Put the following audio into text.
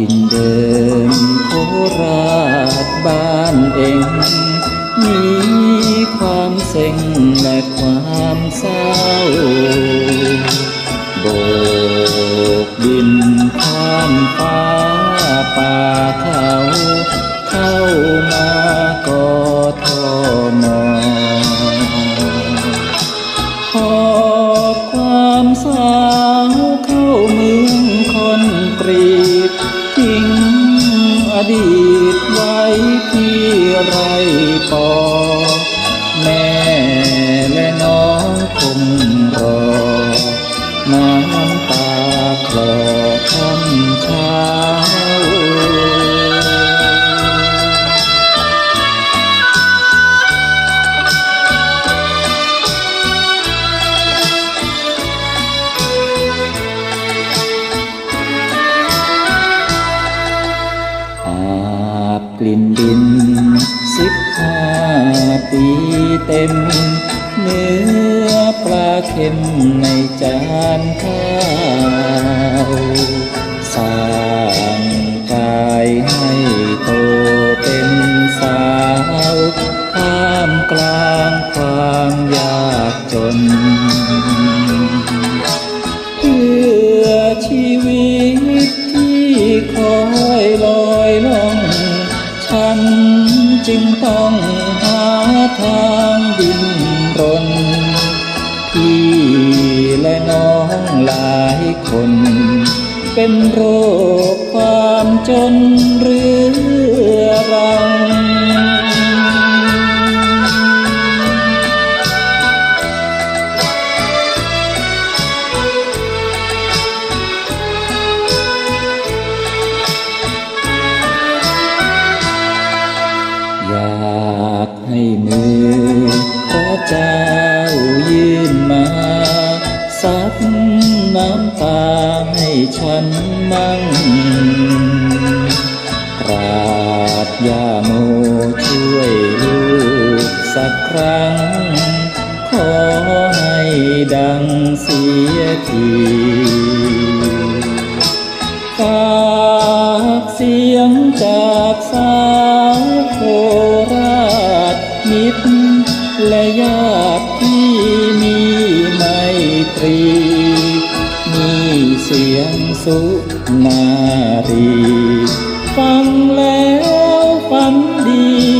ถิ่นเดิมโคราชบ้านเองมีความเซ็งและความเศร้า โบกบินข้ามฟ้าป่าเขาเข้ามากอทมอหอบความสาวเข้าเมืองคอนกรี ดีตไว้ที่ไรปอ กลิ่นดินสิบห้าปีเต็ม เนื้อปลาเค็มในจานข้าว จึงต้องหาทางดินรน พี่และน้องหลายคน เป็นโรคความจนเรื้อ อยากให้มือพระเจ้ายื่นมาซับน้ำตาให้ฉันมั่งกราบยาโมช่วยลูกสักครั้ง ขอให้ดังเสียทีฝากเสียงจากสา และญาติที่มีไมตรี มีเสียงสุนารี ฟังแล้วฟันดี